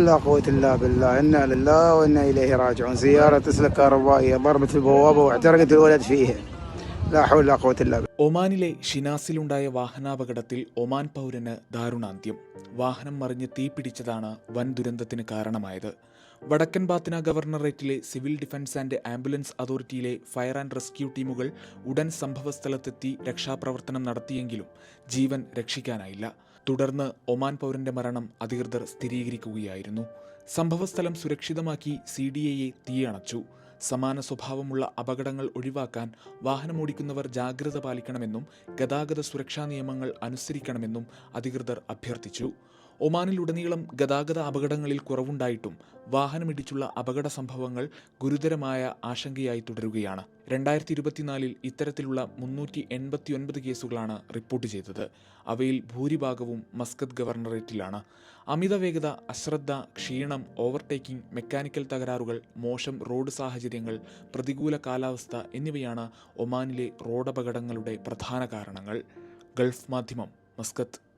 لا قوة إلا بالله إنا لله وإنا إليه راجعون سيارة تسلا كهربائية ضربت البوابة واحترقت الولد فيها لا حول ولا قوة إلا بالله ഒമാനിലെ ഷിനാസിലുണ്ടായ വാഹനാപകടത്തിൽ ഒമാൻ പൗരന് ദാരുണാന്ത്യം വാഹനം മറിഞ്ഞ് തീപിടിച്ചതാണ് വൻ ദുരന്തത്തിന് കാരണമായത് വടക്കൻ ബാത്തിന ഗവർണറേറ്റിലെ സിവിൽ ഡിഫൻസ് ആൻഡ് ആംബുലൻസ് അതോറിറ്റിയിലെ ഫയർ ആൻഡ് റെസ്ക്യൂ ടീമുകൾ ഉടൻ സംഭവസ്ഥലത്തെത്തി രക്ഷാപ്രവർത്തനം നടത്തിയെങ്കിലും ജീവൻ രക്ഷിക്കാനായില്ല തുടർന്ന് ഒമാൻ പൗരന്റെ മരണം അധികൃതർ സ്ഥിരീകരിക്കുകയായിരുന്നു. സംഭവസ്ഥലം സുരക്ഷിതമാക്കി സി ഡി എയെ തീയണച്ചു. സമാന സ്വഭാവമുള്ള അപകടങ്ങൾ ഒഴിവാക്കാൻ വാഹനമോടിക്കുന്നവർ ജാഗ്രത പാലിക്കണമെന്നും ഗതാഗത സുരക്ഷാ നിയമങ്ങൾ അനുസരിക്കണമെന്നും അധികൃതർ അഭ്യർത്ഥിച്ചു. ഒമാനിലുടനീളം ഗതാഗത അപകടങ്ങളിൽ കുറവുണ്ടായിട്ടും വാഹനമിടിച്ചുള്ള അപകട സംഭവങ്ങൾ ഗുരുതരമായ ആശങ്കയായി തുടരുകയാണ്. രണ്ടായിരത്തി ഇരുപത്തിനാലിൽ ഇത്തരത്തിലുള്ള മുന്നൂറ്റി എൺപത്തിയൊൻപത് കേസുകളാണ് റിപ്പോർട്ട് ചെയ്തത്. അവയിൽ ഭൂരിഭാഗവും മസ്കത്ത് ഗവർണറേറ്റിലാണ്. അമിത വേഗത അശ്രദ്ധ ക്ഷീണം ഓവർടേക്കിംഗ് മെക്കാനിക്കൽ തകരാറുകൾ മോശം റോഡ് സാഹചര്യങ്ങൾ പ്രതികൂല കാലാവസ്ഥ എന്നിവയാണ് ഒമാനിലെ റോഡപകടങ്ങളുടെ പ്രധാന കാരണങ്ങൾ. ഗൾഫ് മാധ്യമം മസ്കത്ത്.